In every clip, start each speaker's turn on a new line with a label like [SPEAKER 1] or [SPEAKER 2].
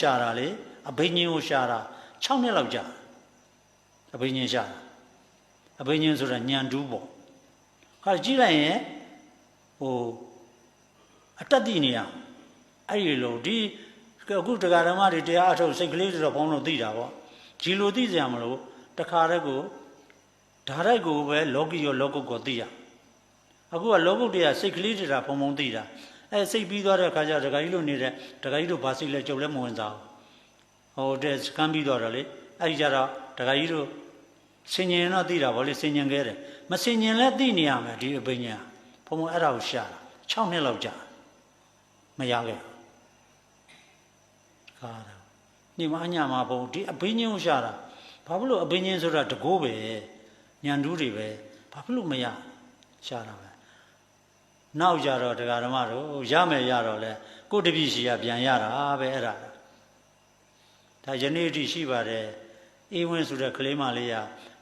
[SPEAKER 1] ရှာတာလေအဘိညာဉ်ကိုရှာတာ6နှစ်လောက်ကြာအဘိညာဉ်ရှာတာအဘိညာဉ်ဆိုတာညံတူးပေါ့ဟာကြည့်လိုက်ရင်ဟိုအတ္တတိနေရအဲ့ဒီလိုဒီအခုတရားဓမ္မတွေတရားအထုတ်စိတ်ကလေးတွေတော့ဘုန်းလို့သိတာပေါ့ဒီလိုသိကြမလို့တခါတည်းကိုဓာတ်ကိုပဲလောကီရောလောကုတ်ကိုသိရအခုကလောကုတ်တရားစိတ်ကလေးတွေတာဘုံဘုံသိတာ အဲစိတ်ပြီးသွားတဲ့အခါကျဒကာကြီးလို့နေတဲ့ဒကာကြီးတို့ဘာစိတ်လဲကြုံလဲမဝင်စားဘူးဟိုတဲ့စကမ်းပြီးသွားတော့လေအဲ့ဒီကြတော့ဒကာကြီးတို့စင်ញင်တော့သိတာဗောလေစင်ញင်ခဲ့တယ်မစင်ញင်လဲသိနေရမယ်ဒီအပညာဘုံဘုံအဲ့ဒါကိုရှာတာ6နှစ်လောက်ကြာမရခဲ့ခါတာဒီမှာအညာမှာဘုံဒီအဘိညာဉ်ကိုရှာတာဘာဖြစ်လို့အဘိညာဉ်ဆိုတာတကိုးပဲညံတူးတွေပဲဘာဖြစ်လို့မရရှာတာပဲ နောက်ကြတော့တရားဓမ္မတို့ရမယ်ရတော့လဲကိုတပည့်ရှိရပြန်ရတာပဲအဲ့ဒါဒါယနေ့အထိရှိပါတယ်အေးဝင်းဆိုတဲ့ကလေးမလေးရ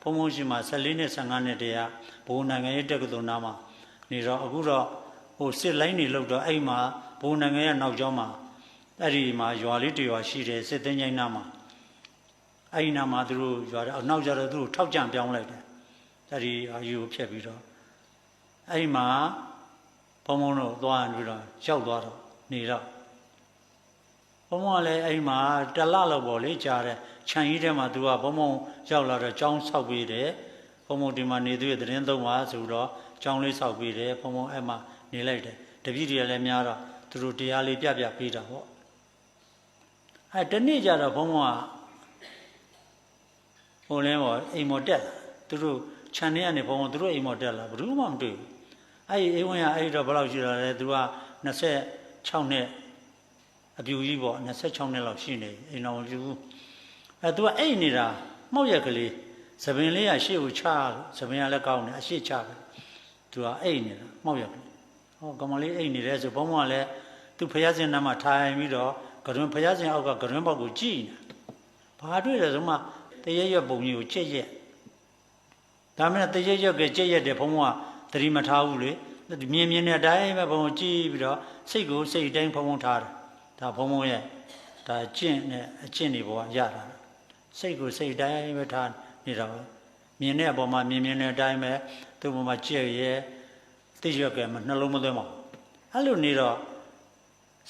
[SPEAKER 1] ဘုံဘုံရှိမှ14နှစ်15နှစ်တည်းကဘိုးနိုင်ငံရေးတက္ကသိုလ်နားမှာနေတော့အခုတော့ဟိုစစ်လိုင်းနေလို့တော့အဲ့မှာဘိုးနိုင်ငံရဲ့နောက်ကျောင်းမှာအဲ့ဒီမှာရွာလေးတရွာရှိတယ်စစ်သိန်းချိုင်းနားမှာအဲ့ဒီနားမှာသူတို့ရွာနောက်ကြတော့သူတို့ထောက်ကြံပြောင်းလိုက်တယ်အဲ့ဒီအာယူကိုဖျက်ပြီးတော့အဲ့ဒီမှာ ဘုံဘုံတို့သွားပြီးတော့ရောက်သွားတော့နေတော့ဘုံဘုံကလည်းအဲ့ဒီမှာတလလောက်ပေါ့လေကြားတယ်ခြံကြီးထဲမှာသူကဘုံဘုံရောက်လာတော့ကြောင်းဆောက်ပြီးတယ်ဘုံဘုံဒီမှာနေသူရဲ့သတင်းသုံးပါဆိုတော့ကြောင်းလေးဆောက်ပြီးတယ်ဘုံဘုံအဲ့မှာနေလိုက်တယ်တပည့်တွေကလည်းများတော့သူတို့တရားလေးပြပြပေးတာပေါ့အဲတနေ့ကျတော့ဘုံဘုံကဟိုလဲပေါ့အိမ်မော်တက်လာသူတို့ခြံထဲကနေဘုံဘုံသူတို့အိမ်မော်တက်လာဘယ်သူမှမတွေ့ဘူး အဲ့ဒီအိမ်ဝင်ကအဲ့ဒီတော့ဘယ်လောက်ရှိတာလဲသူက26နှစ်အပြူကြီးပေါ့26နှစ်လောက်ရှိနေအိမ်တော်မပြူဘူးအဲသူကအိတ်နေတာမှောက်ရက်ကလေးသပင်လေးကရှေ့ကိုချသပင်ကလည်းကောင်းတယ်အရှေ့ချပဲသူကအိတ်နေတာမှောက်ရက်ကလေးဟောကမလေးအိတ်နေတယ်ဆိုဘုံဘုံကလည်းသူဖျားစင်နာမှာထိုင်ပြီးတော့ကရွန်ဖျားစင်အောက်ကကရွန်ဘောက်ကိုကြည့်နေဘာတွေ့လဲဆိုမှတရရွက်ပုံကြီးကိုကြက်ရက်ဒါမှမဟုတ်တရရွက်ကကြက်ရက်တယ်ဘုံဘုံက သတိမထားဘူးလေမြင်မြင်တဲ့အတိုင်းပဲဘုံဘုံကြည့်ပြီးတော့စိတ်ကိုစိတ်တိုင်းဘုံဘုံထားတယ်ဒါဘုံဘုံရဲ့ဒါကျင့်နဲ့အကျင့်တွေဘောရတာစိတ်ကိုစိတ်တိုင်းပဲထားနေတာပဲမြင်တဲ့အပေါ်မှာမြင်မြင်တဲ့အတိုင်းပဲသူ့ပေါ်မှာကြည့်ရဲသိရွက်ကဲမနှလုံးမသွင်းပါဘူးအဲ့လိုနေတော့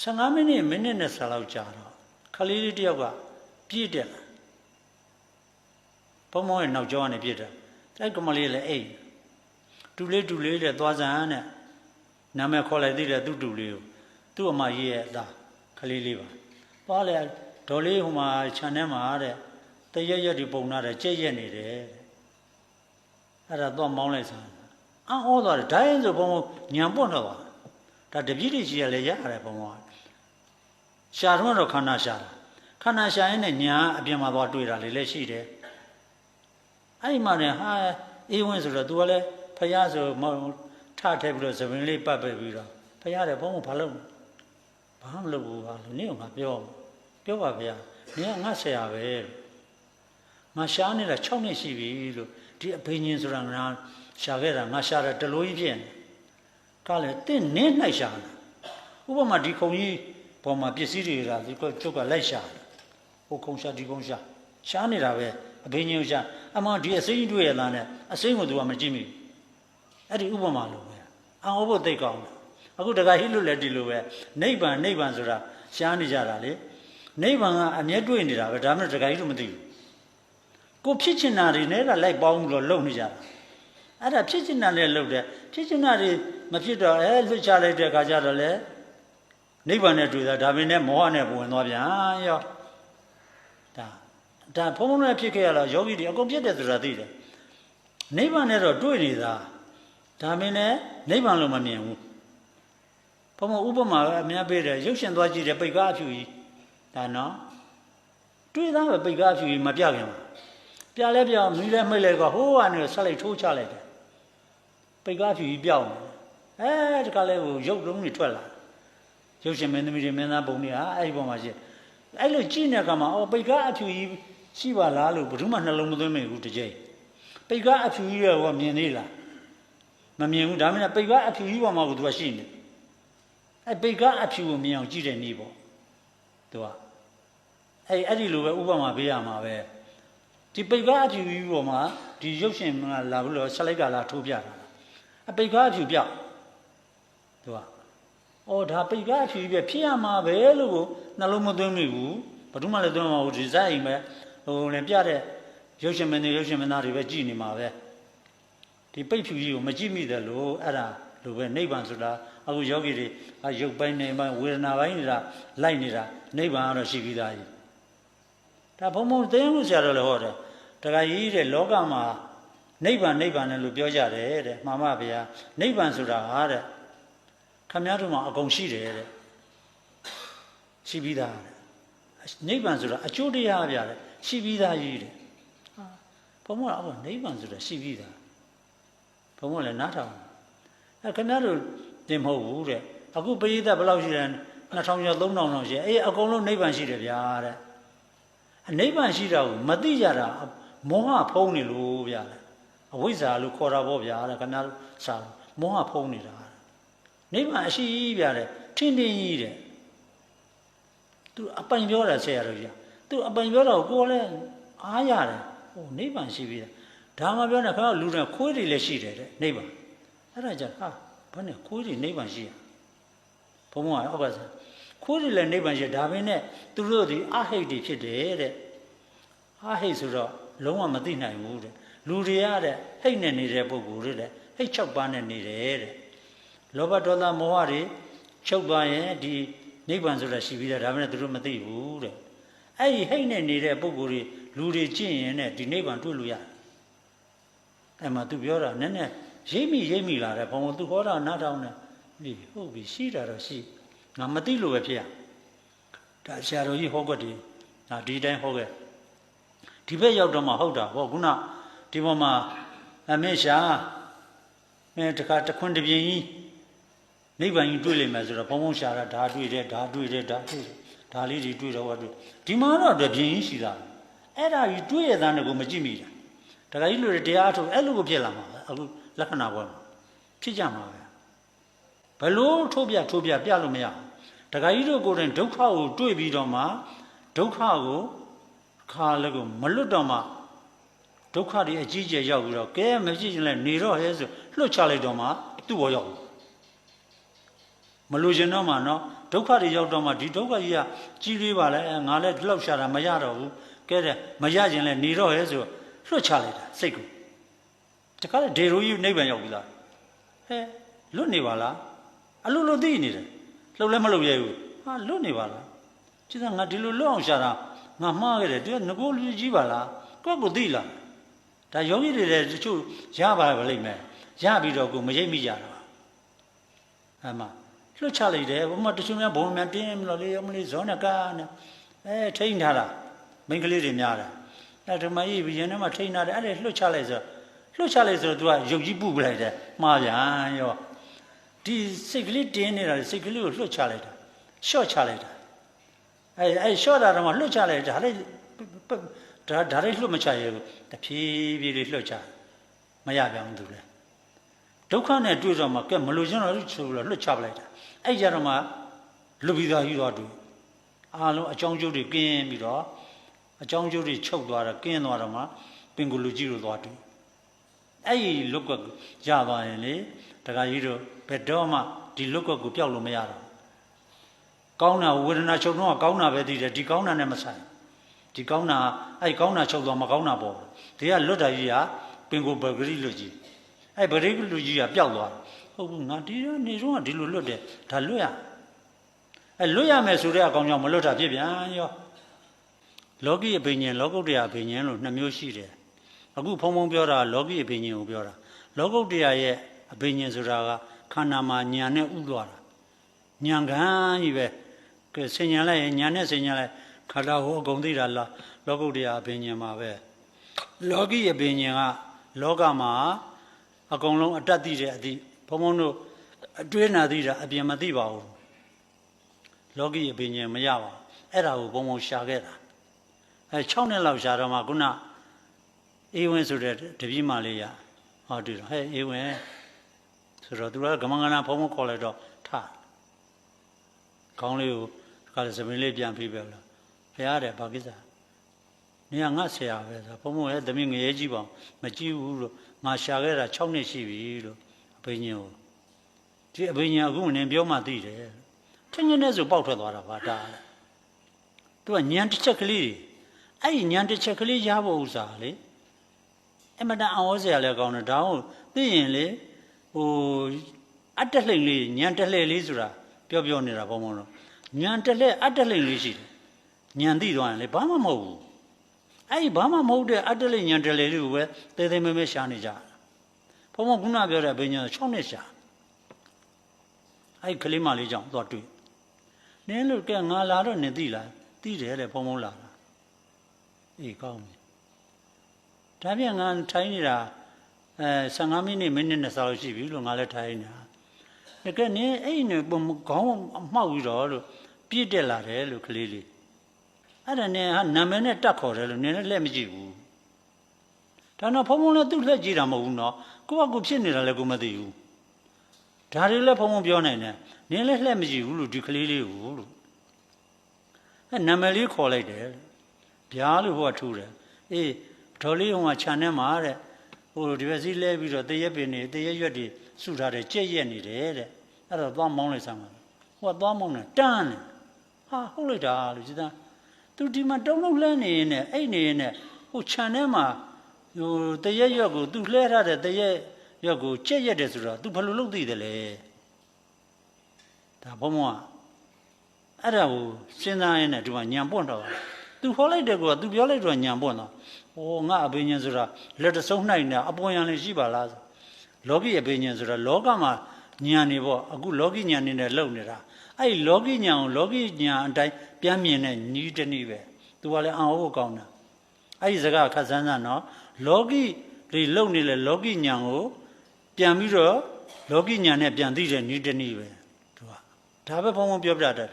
[SPEAKER 1] 15မိနစ်မိနစ်နဲ့ဆယ်လောက်ကြာတော့ခလေးလေးတယောက်ကပြည့်တယ်ဘုံဘုံရဲ့နောက်ကျောင်းကနေပြည့်တယ်အဲ့ကမလေးလည်းအိတ် တူလေးတူလေးတဲ့သွားစမ်းတဲ့နာမည်ခေါ်လိုက်သေးတယ်သူ့တူလေးကိုသူ့အမကြီးရဲ့အသားခလေးလေးပါသွားလေဒေါ်လေးဟိုမှာခြံထဲမှာတဲ့တရက်ရက်ဒီပုံနာတယ်ကြက်ရက်နေတယ်အဲ့ဒါသွားမောင်းလိုက်စမ်းအံ့ဩသွားတယ်ဒိုင်းဆိုဘုံဘုံညံပွန့်တော့ပါဒါတပြည့်တည်းရှိရလဲရတယ်ဘုံဘုံရှာတော့တော့ခန္ဓာရှာတာခန္ဓာရှာရင်လည်းညာအပြင်မှာသွားတွေ့တာလေလည်းရှိတယ်အဲ့ဒီမှာねဟာအေးဝင်းဆိုတော့ तू ကလည်း ဖះဆိုမထထည့်ပြီးတော့သပင်လေးပတ်ပဲပြီးတော့ဖះတယ်ဘုံဘုံဘာလုပ်ဘာမလုပ်ဘူးဟာလို့နင့်ကငါပြောပြောပါဗျာနင်ကငါဆရာပဲငါရှားနေတာ6နှစ်ရှိပြီလို့ဒီအဘိညာဉ်ဆိုတာငါရှာခဲ့တာငါရှာတာတလို့ကြီးဖြစ်နေကလည်းတင့်နင်း၌ရှာတာဥပမာဒီခုံကြီးပေါ်မှာပစ္စည်းတွေကဒီကကျုပ်ကလိုက်ရှာတယ်ဟိုခုံရှာဒီခုံရှာရှားနေတာပဲအဘိညာဉ်ရှာအမှန်ဒီအစိမ့်တွေ့ရလားနဲ့အစိမ့်ကိုသူကမကြည့်မိ အဲ့ဒီဥပမာလိုပဲအောင်ဖို့သိကောင်းတယ်အခုတခါဟိလို့လည်းဒီလိုပဲနိဗ္ဗာန်နိဗ္ဗာန်ဆိုတာရှားနေကြတာလေနိဗ္ဗာန်ကအမျက်တွေ့နေတာပဲဒါမှမဟုတ်တခါဟိလို့မသိဘူးကိုဖြစ်ချင်တာတွေနဲ့လိုက်ပေါင်းပြီးတော့လုံနေကြတာအဲ့ဒါဖြစ်ချင်တာနဲ့လုံတယ်ဖြစ်ချင်တာတွေမဖြစ်တော့အဲလွတ်ချလိုက်တဲ့အခါကျတော့လေနိဗ္ဗာန်နဲ့တွေ့တာဒါပင်နဲ့မောဟနဲ့ဝင်သွားပြန်ရောဒါဒါဘုံဘုံနဲ့ဖြစ်ခဲ့ရတော့ယောဂီတွေအကုန်ပြတ်တယ်ဆိုတာသိတယ်နိဗ္ဗာန်နဲ့တော့တွေ့နေတာ ဒါမင်းလည်းနိဗ္ဗာန်လို့မမြင်ဘူးဘုံဘဥပမာပဲအများပေးတယ်ရုပ်ရှင်သွားကြည့်တယ်ပိတ်ကားအဖြူကြီးဒါနော်တွေးသားပဲပိတ်ကားအဖြူကြီးမပြခင်ပါပြလဲပြမီးလဲမိတ်လဲကဟိုးကနေဆက်လိုက်ထိုးချလိုက်တယ်ပိတ်ကားအဖြူကြီးပြောင်းအဲတခါလဲဟိုရုပ်လုံးတွေထွက်လာရုပ်ရှင်မင်းသမီးတွေမင်းသားပုံတွေဟာအဲ့ဒီပုံမှာရှိအဲ့လိုကြည့်နေတဲ့အခါမှာအော်ပိတ်ကားအဖြူကြီးရှိပါလားလို့ဘယ်သူမှနှလုံးမသွင်းမိဘူးတကြိမ်ပိတ်ကားအဖြူကြီးရောမြင်သေးလား မမြင်ဘူးဒါမှမဟုတ်ပိတ်ကားအဖြူကြီးပေါ်မှာကိုသူကရှိနေအဲပိတ်ကားအဖြူကိုမြင်အောင်ကြည့်တဲ့နေ့ပေါ့သူကအဲ့အဲ့ဒီလိုပဲဥပမာပေးရမှာပဲဒီပိတ်ကားအဖြူကြီးပေါ်မှာဒီရုပ်ရှင်ကလာပြီးတော့ဆက်လိုက်ကလာထိုးပြတာအပိတ်ကားအဖြူပြောက်သူကအော်ဒါပိတ်ကားအဖြူကြီးပဲဖြစ်ရမှာပဲလို့ကိုနှလုံးမသွင်းမိဘူးဘာလို့မှလည်းသွင်းမှာမဟုတ်ဒီဇိုင်းပဲဟိုလည်းပြတဲ့ရုပ်ရှင်မင်းတွေရုပ်ရှင်မင်းသားတွေပဲကြည်နေမှာပဲ ဒီပိတ်ဖြူကြီးကိုမကြည့်မိတယ်လို့အဲ့ဒါလိုပဲနိဗ္ဗာန်ဆိုတာအခုယောဂီတွေအယုတ်ပိုင်းနေပိုင်းဝေဒနာပိုင်းနေတာလိုက်နေတာနိဗ္ဗာန်ကတော့ရှိပြီးသားကြီးဒါဘုံဘုံသိမှုဆရာတော်လည်းဟောတယ်တခါကြီးတဲ့လောကမှာနိဗ္ဗာန်နိဗ္ဗာန်လည်းလို့ပြောကြတယ်တဲ့မှန်ပါဗျာနိဗ္ဗာန်ဆိုတာဟာတဲ့ခမည်းတော်မှာအကုန်ရှိတယ်တဲ့ရှိပြီးသားတဲ့နိဗ္ဗာန်ဆိုတာအကျိုးတရားဗျာတဲ့ရှိပြီးသားကြီးတဲ့ဟာဘုံဘုံကအော်နိဗ္ဗာန်ဆိုတာရှိပြီးသား ဘုံဘုံလည်းနားထောင်အဲခမည်းတော်တင်မဟုတ်ဘူးတဲ့အခုပရိသတ်ဘယ်လောက်ရှိတယ်2000ကျော်3000လောက်ရှိတယ်အေးအကုန်လုံးနိဗ္ဗာန်ရှိတယ်ဗျာတဲ့အနိဗ္ဗာန်ရှိတာကိုမသိကြတာမောဟဖုံးနေလို့ဗျာအဝိဇ္ဇာလို့ခေါ်တာပေါ့ဗျာတဲ့ခမည်းတော်စာမောဟဖုံးနေတာနိဗ္ဗာန်အရှိကြီးဗျာတဲ့ထင်းထင်းကြီးတဲ့သူအပိုင်ပြောတာဆရာတော်ကြီးသူအပိုင်ပြောတာကိုကိုယ်လည်းအားရတယ်ဟိုနိဗ္ဗာန်ရှိပြီတဲ့ ဒါမှပြောနေခါလူတွေခွေးတွေလည်းရှိတယ်တဲ့နိဗ္ဗာန်အဲ့ဒါကြဟာဘာနဲ့ခွေးတွေနိဗ္ဗာန်ရှိရဘုံဘုံကဟုတ်ပါစားခိုးတယ်လည်းနိဗ္ဗာန်ရှိဒါပဲနဲ့သူတို့ဒီအဟိတ်တွေဖြစ်တယ်တဲ့အဟိတ်ဆိုတော့လုံးဝမသိနိုင်ဘူးတဲ့လူတွေရတဲ့ဟိတ်နဲ့နေတဲ့ပုဂ္ဂိုလ်တွေတဲ့ဟိတ်၆ပါးနဲ့နေတယ်တဲ့လောဘဒေါသမောဟတွေချုပ်သွားရင်ဒီနိဗ္ဗာန်ဆိုတာရှိပြီးသားဒါပဲနဲ့သူတို့မသိဘူးတဲ့အဲ့ဒီဟိတ်နဲ့နေတဲ့ပုဂ္ဂိုလ်တွေလူတွေကျင့်ရင်နဲ့ဒီနိဗ္ဗာန်တွေ့လို့ရတယ် အဲ့မှာသူပြောတာနည်းနည်းရိပ်မိရိပ်မိလာတယ်ဘုံဘုံသူဟောတာနားထောင်တယ်ဒီဟုတ်ပြီရှိတာတော့ရှိငါမသိလို့ပဲဖြစ်ရဒါဆရာတော်ကြီးဟောကွက်ဒီဒါဒီတိုင်းဟောခဲ့ဒီဘက်ရောက်တော့မှဟုတ်တာဟောခုနဒီပေါ်မှာအမေရှာအဲတခါတခွန်းတပြင်းကြီးနိဗ္ဗာန်ကြီးတွေ့လိမ့်မယ်ဆိုတော့ဘုံဘုံရှာတာဒါတွေ့တယ်ဒါတွေ့တယ်ဒါတွေ့တယ်ဒါလေးတွေတွေ့တော့ဟောတွေ့ဒီမှာတော့တပြင်းကြီးရှိတာအဲ့ဒါကြီးတွေ့ရတဲ့ကိုမကြည့်မိတာ တခါကြီးလူတွေတရားထုတ်အဲ့လိုကိုဖြစ်လာမှာအခုလက္ခဏာပေါ်မှာဖြစ်ကြမှာပဲဘလို့ထိုးပြထိုးပြပြလို့မရဘူးတခါကြီးတို့ကိုယ်တိုင်ဒုက္ခကိုတွေ့ပြီးတော့မှဒုက္ခကိုခါလည်းကိုမလွတ်တော့မှဒုက္ခတွေအကြီးကျယ်ရောက်ပြီးတော့ကဲမဖြစ်ရင်လည်းနေတော့ဟဲဆိုလွတ်ချလိုက်တော့မှသူ့ဘောရောက်မလို့ရှင်တော့မှနော်ဒုက္ခတွေရောက်တော့မှဒီဒုက္ခကြီးကကြီးလေးပါလေငါလည်းဒီလောက်ရှာတာမရတော့ဘူးကဲတဲ့မရရင်လည်းနေတော့ဟဲဆို လွတ်ချလိုက်တာစိတ်ကိုတခါလေဒေရိုကြီးနိဗ္ဗာန်ရောက်ပြီလားဟဲလွတ်နေပါလားအလိုလိုသိနေတယ်လှုပ်လည်းမလှုပ်ရဲဘူးဟာလွတ်နေပါလားကျတော့ငါဒီလိုလွတ်အောင်ရှာတာငါမှားခဲ့တယ်သူကငကိုလူကြီးပါလားကိုယ့်ကိုသိလားဒါယောဂီတွေလည်းတချို့ရပါပါလိမ့်မယ်ရပြီးတော့ကိုမရိပ်မိကြတာအမှလွတ်ချလိုက်တယ်ဘုမတချို့များဘုံများတင်းမလို့လေမလေးဇောနဲ့ကားနဲ့အဲထိန်းထားတာမိန်းကလေးတွေများတယ် အဲဓမ္မကြီးဘီရင်ထဲမှာထိန်းထားတယ်အဲ့ဒါလွတ်ချလိုက်ဆိုလွတ်ချလိုက်ဆိုတော့ तू ကရုပ်ကြီးပုပလိုက်တယ်မှားပြန်ရောဒီစိတ်ကလေးတင်းနေတာစိတ်ကလေးကိုလွတ်ချလိုက်တာရှော့ချလိုက်တာအဲအဲရှော့တာတော့လွတ်ချလိုက်တာဒါလေးဒါဒါလေးလွတ်မချရဘူးတဖြည်းဖြည်းလေးလွတ်ချမရပြန်ဘူးသူလဲဒုက္ခနဲ့တွေ့တော့မှကဲမလို့ကျွန်တော်ဆိုလို့လွတ်ချပလိုက်တာအဲ့ကြတော့မှလွတ်ပြီးသားယူတော့တွေ့အားလုံးအကြောင်းကျိုးတွေကင်းပြီးတော့ အကြောင်းကျိုးတွေချုပ်သွားတော့ကင်းသွားတော့မှပင်ကိုလူကြီးတို့သွားတွေ့အဲ့ဒီလွတ်ကွက်ရသွားရင်လေတခါကြီးတို့ဘယ်တော့မှဒီလွတ်ကွက်ကိုပျောက်လို့မရတော့ကောင်းတာဝေဒနာချုပ်တော့ကောင်းတာပဲသိတယ်ဒီကောင်းတာနဲ့မဆိုင်ဒီကောင်းတာအဲ့ကောင်းတာချုပ်သွားမကောင်းတာပေါ့ဒီကလွတ်တာကြီးကပင်ကိုပဂရိလွတ်ကြီးအဲ့ပဂရိလွတ်ကြီးကပျောက်သွားဟုတ်ဘူးငါဒီနေတော့ဒီလိုလွတ်တယ်ဒါလွတ်ရအဲ့လွတ်ရမယ်ဆိုတဲ့အကောင်ကြောင့်မလွတ်တာဖြစ်ပြန်ရော လောကီအဘိညာဉ်လောကုတ္တရာအဘိညာဉ်လို့နှစ်မျိုးရှိတယ်အခုဖုံဖုံပြောတာလောကီအဘိညာဉ်ကိုပြောတာလောကုတ္တရာရဲ့အဘိညာဉ်ဆိုတာကခန္ဓာမှာညာနဲ့ဥသွားတာညာခံကြီးပဲကဲဆင်ညာလိုက်ရင်ညာနဲ့ဆင်ညာလိုက်ခန္ဓာဟိုအကုန်သိတာလားလောကုတ္တရာအဘိညာဉ်မှာပဲလောကီအဘိညာဉ်ကလောကမှာအကုန်လုံးအတတ်သိတဲ့အသည့်ဘုံဘုံတို့အတွင်းနာသိတာအပြင်မသိပါဘူးလောကီအဘိညာဉ်မရပါဘူးအဲ့ဒါကိုဘုံဘုံရှာခဲ့တာ အဲ6နှစ်လောက်ရှာတော့မှခုနအေးဝင်းဆိုတဲ့တပည့်မလေးရဟောတူတော့ဟဲ့အေးဝင်းဆိုတော့သူကကမင်္ဂနာဖုံးဖုံးခေါ်လိုက်တော့ထခေါင်းလေးကိုခါလေသမင်းလေးပြန်ပြီးပဲလားဩဘုရားတဲ့ဘာကိစ္စနေကငါဆရာပဲဆိုဘုံဘုံရဲ့သမီးငရဲကြီးပေါင်မကြည့်ဘူးလို့ငါရှာခဲ့တာ6နှစ်ရှိပြီလို့အဘိညာဉ်ကိုဒီအဘိညာဉ်အခုနင်ပြောမှသိတယ်ထင်းချင်းနဲ့ဆိုပေါက်ထွက်သွားတာပါဒါသူကညံတစ်ချက်ကလေး အဲ့ဒီညံတစ်ချက်ကလေးရဖို့ဥစားလေအမတန်အောင်စရာလည်းကောင်းတယ်ဒါဟုတ်သိရင်လေဟိုအတက်လှိမ့်လေးညံတက်လှဲ့လေးဆိုတာပြောပြောနေတာဘုံဘုံတော့ညံတက်လှဲ့အတက်လှိမ့်လေးရှိတယ်ညံသိသွားရင်လေဘာမှမဟုတ်ဘူးအဲ့ဒီဘာမှမဟုတ်တဲ့အတက်လှိမ့်ညံတက်လှဲ့လေးကိုပဲတဲတဲမဲမဲရှာနေကြတာဘုံဘုံခုနပြောတဲ့ဘိညာဉ်6နှစ်ရှာအဲ့ဒီကလေးမလေးကြောင့်သွားတွေ့နင်းလို့ကဲငါလာတော့နင်သိလားသိတယ်တဲ့ဘုံဘုံလာတာ အေးကောင်းပြီဒါပြန်ငါထိုင်းနေတာအဲ15မိနစ်မိနစ်နဲ့ဆောက်ရှိပြီလို့ငါလည်းထိုင်းနေတာတကယ်နင်းအဲ့နဲ့ပုံခေါင်းအမှောက်ပြီးတော့လို့ပြည့်တက်လာတယ်လို့ကလေးလေးအဲ့ဒါနဲ့ဟာနာမည်နဲ့တက်ခေါ်တယ်လို့နင်းလည်းလက်မကြည့်ဘူးဒါတော့ဘုံဘုံလည်းသူ့လက်ကြည့်တာမဟုတ်ဘူးနော်ကိုယ့်ဘကူဖြစ်နေတာလည်းကိုမသိဘူးဒါတွေလည်းဘုံဘုံပြောနိုင်တယ်နင်းလည်းလက်မကြည့်ဘူးလို့ဒီကလေးလေးကိုလို့အဲနာမည်လေးခေါ်လိုက်တယ် ဗျာလို့ဟိုကထူတယ်အေးဒေါ်လေးဟိုကခြံထဲမှာတဲ့ဟိုဒီဘက်စီးလဲပြီးတော့တရက်ပင်နေတရက်ရွက်တွေစုထားတယ်ကြက်ရက်နေတယ်တဲ့အဲ့တော့သွားမောင်းလိုက်စမ်းပါဟိုကသွားမောင်းတယ်တန်းတယ်ဟာဟုတ်လိုက်တာလို့ကြည်သားသူဒီမှာတုံးလုံးလှမ်းနေရင်နဲ့အဲ့နေရင်နဲ့ဟိုခြံထဲမှာဟိုတရက်ရွက်ကိုသူလှဲထားတဲ့တရက်ရွက်ကိုကြက်ရက်တယ်ဆိုတော့ तू ဘယ်လိုလုပ်သိတယ်လဲဒါဘုံဘုံကအဲ့ဒါကိုစဉ်းစားရင်းနဲ့ဒီမှာညံပွန့်တော့ သူဟောလိုက်တယ်ကွာသူပြောလိုက်တော့ညံပေါ့နော်ဟိုငါအဘိညာဉ်ဆိုတာလက်တဆုံးနိုင်တာအပေါ်ယံလည်းရှိပါလားဆိုလောကီအဘိညာဉ်ဆိုတာလောကမှာညံနေပေါ့အခုလောကီညံနေနဲ့လုံနေတာအဲ့ဒီလောကီညံကိုလောကီညံအတိုင်းပြန်မြင်တဲ့ဤတနည်းပဲသူကလည်းအံ့ဩဖို့ကောင်းတာအဲ့ဒီစကားခက်ဆန်းဆန်းနော်လောကီဒီလုံနေတဲ့လောကီညံကိုပြန်ပြီးတော့လောကီညာနဲ့ပြန်သိတဲ့ဤတနည်းပဲသူကဒါပဲဘုံဘုံပြောပြတတ်တယ်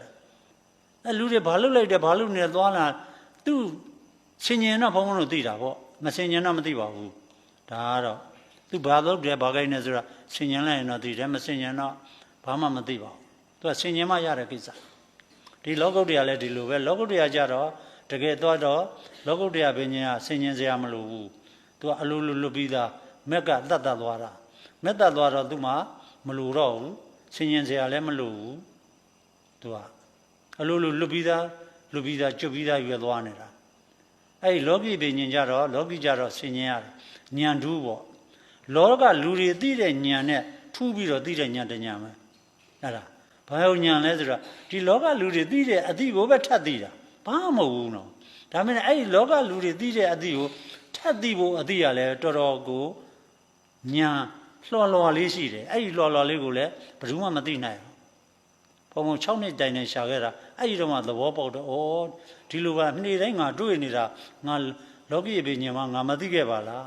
[SPEAKER 1] အဲလူတွေဘာလုပ်လိုက်တယ်ဘာလုပ်နေလဲသွားလာ သူဆင်ញင်တော့ဘုံဘုံတို့သိတာပေါ့မဆင်ញင်တော့မသိပါဘူးဒါကတော့သူဘာလုပ်တယ်ဘာကိန်းနေဆိုတာဆင်ញင်လိုက်ရင်တော့သိတယ်မဆင်ញင်တော့ဘာမှမသိပါဘူးသူကဆင်ញင်မှရတဲ့ကိစ္စဒီလောကုတ္တရာလည်းဒီလိုပဲလောကုတ္တရာကြတော့တကယ်တော့တော့လောကုတ္တရာဘင်းကြီးကဆင်ញင်စရာမလိုဘူးသူကအလိုလိုလွတ်ပြီးသားမက်ကတတ်တတ်သွားတာမက်တတ်သွားတော့သူမှမလိုတော့ဘူးဆင်ញင်စရာလည်းမလိုဘူးသူကအလိုလိုလွတ်ပြီးသား လွတ်ပြီးသားကျွတ်ပြီးသားရွယ်သွားနေတာအဲ့ဒီလောကီပင်ညင်ကြတော့လောကီကြတော့ဆင်ញင်ရတယ်ညံထူးပေါ့လောကလူတွေသိတဲ့ညံနဲ့ထူးပြီးတော့သိတဲ့ညံတညံပဲအဲ့ဒါဘာလို့ညံလဲဆိုတော့ဒီလောကလူတွေသိတဲ့အသည့်ကိုပဲထပ်သိတာဘာမှမဟုတ်ဘူးနော်ဒါမှမဟုတ်အဲ့ဒီလောကလူတွေသိတဲ့အသည့်ကိုထပ်သိဖို့အသည့်ရလဲတော်တော်ကိုညံလှော်လှော်လေးရှိတယ်အဲ့ဒီလှော်လှော်လေးကိုလည်းဘယ်သူမှမသိနိုင်ဘူးဘုံဘုံ6နှစ်တိုင်တိုင်ရှာခဲ့တာ အဲ့ဒီတော့မှသဘောပေါက်တော့ဩဒီလိုပါနေ့တိုင်းငါတွေ့နေတာငါလောကီအပင်ညင်မှာငါမသိခဲ့ပါလား